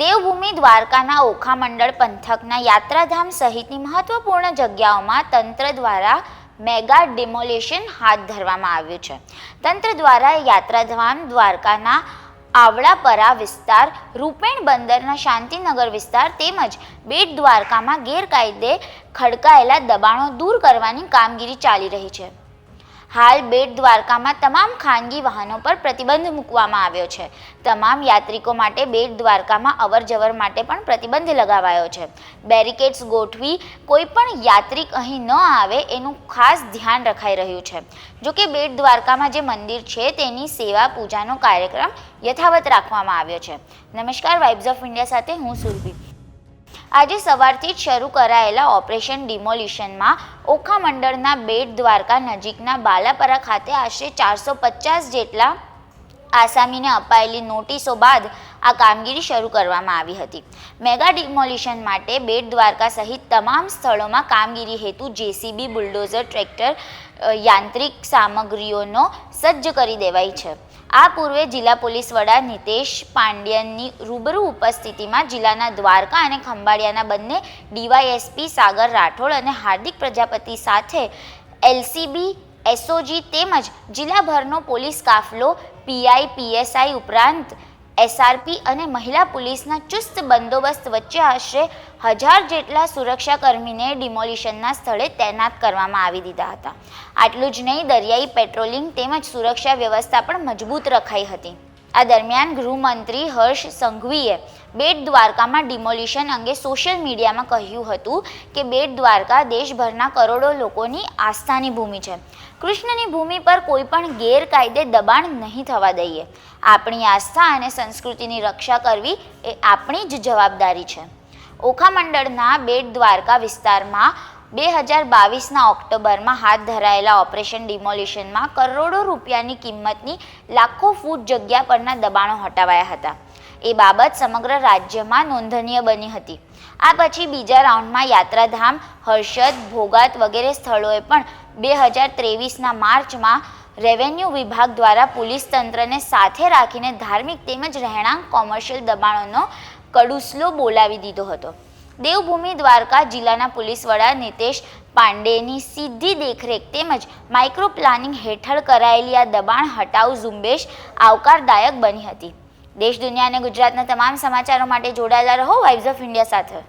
દેવભૂમિ દ્વારકાના ઓખા મંડળ પંથકના યાત્રાધામ સહિતની મહત્વપૂર્ણ જગ્યાઓમાં તંત્ર દ્વારા મેગા ડિમોલેશન હાથ ધરવામાં આવ્યું છે. તંત્ર દ્વારા યાત્રાધામ દ્વારકાના આવડાપરા વિસ્તાર, રૂપેણ બંદરના શાંતિનગર વિસ્તાર તેમજ બેટ દ્વારકામાં ગેરકાયદે ખડકાયેલા દબાણો દૂર કરવાની કામગીરી ચાલી રહી છે. હાલ બેટ દ્વારકામાં તમામ ખાનગી વાહનો પર પ્રતિબંધ મૂકવામાં આવ્યો છે. તમામ યાત્રિકો માટે બેટ દ્વારકામાં અવર જવર માટે પણ પ્રતિબંધ લગાવાયો છે. બેરિકેડ્સ ગોઠવી કોઈ પણ યાત્રિક અહીં ન આવે એનું ખાસ ધ્યાન રખાઈ રહ્યું છે. જોકે બેટ દ્વારકામાં જે મંદિર છે તેની સેવા પૂજાનો કાર્યક્રમ યથાવત રાખવામાં આવ્યો છે. નમસ્કાર, વાઇબ્સ ઓફ ઇન્ડિયા સાથે હું સુરભી. આજે સવારથી જ શરૂ કરાયેલા ઓપરેશન ડિમોલિશનમાં ઓખા મંડળના બેટ દ્વારકા નજીકના બાલાપરા ખાતે આશરે ચારસો પચાસ જેટલા આસામીને અપાયેલી નોટિસો બાદ આ કામગીરી શરૂ કરવામાં આવી હતી. મેગા ડિમોલિશન માટે બેટ દ્વારકા સહિત તમામ સ્થળોમાં કામગીરી હેતુ જેસીબી બુલડોઝર ટ્રેક્ટર યાંત્રિક સામગ્રીઓનો સજ્જ કરી દેવાઈ છે. આ પૂર્વે જિલ્લા પોલીસ વડા નિતેશ પાંડ્યનની રૂબરૂ ઉપસ્થિતિમાં જિલ્લાના દ્વારકા અને ખંભાળિયાના બંને ડીવાયએસપી સાગર રાઠોડ અને હાર્દિક પ્રજાપતિ સાથે એલસીબી, એસઓજી તેમજ જિલ્લાભરનો પોલીસ કાફલો, પીઆઈ, પીએસઆઈ ઉપરાંત એસઆરપી અને મહિલા પોલીસના ચુસ્ત બંદોબસ્ત વચ્ચે આશરે હજાર જેટલા સુરક્ષાકર્મીને ડિમોલિશનના સ્થળે તૈનાત કરવામાં આવી દીધા હતા. આટલું જ નહીં, દરિયાઈ પેટ્રોલિંગ તેમજ સુરક્ષા વ્યવસ્થા પણ મજબૂત રખાઈ હતી. આ દરમિયાન ગૃહમંત્રી હર્ષ સંઘવીએ બેટ દ્વારકામાં ડિમોલિશન અંગે સોશિયલ મીડિયામાં કહ્યું હતું કે બેટ દ્વારકા દેશભરના કરોડો લોકોની આસ્થાની ભૂમિ છે. કૃષ્ણની ભૂમિ પર કોઈ પણ ગેરકાયદે દબાણ નહીં થવા દઈએ. આપણી આસ્થા અને સંસ્કૃતિની રક્ષા કરવી એ આપણી જ જવાબદારી છે. ઓખા મંડળના બેટ દ્વારકા વિસ્તારમાં બે હજાર બાવીસના ઓક્ટોબરમાં હાથ ધરાયેલા ઓપરેશન ડિમોલિશનમાં કરોડો રૂપિયાની કિંમતની લાખો ફૂટ જગ્યા પરના દબાણો હટાવાયા હતા. એ બાબત સમગ્ર રાજ્યમાં નોંધનીય બની હતી. આ પછી બીજા રાઉન્ડમાં યાત્રાધામ, હર્ષદ, ભોગાત વગેરે સ્થળોએ પણ બે હજાર ત્રેવીસના માર્ચમાં રેવન્યુ વિભાગ દ્વારા પોલીસ તંત્રને સાથે રાખીને ધાર્મિક તેમજ રહેણાંક કોમર્શિયલ દબાણોનો કડુસલો બોલાવી દીધો હતો. દેવભૂમિ દ્વારકા જિલ્લાના પોલીસ વડા નિતેશ પાંડેની સીધી દેખરેખ તેમજ માઇક્રો પ્લાનિંગ હેઠળ કરાયેલી આ દબાણ હટાવ ઝુંબેશ આવકારદાયક બની હતી. દેશ, દુનિયા અને ગુજરાતના તમામ સમાચારો માટે જોડાયેલા રહો. વાઇબ્સ ઓફ ઇન્ડિયા સાથે.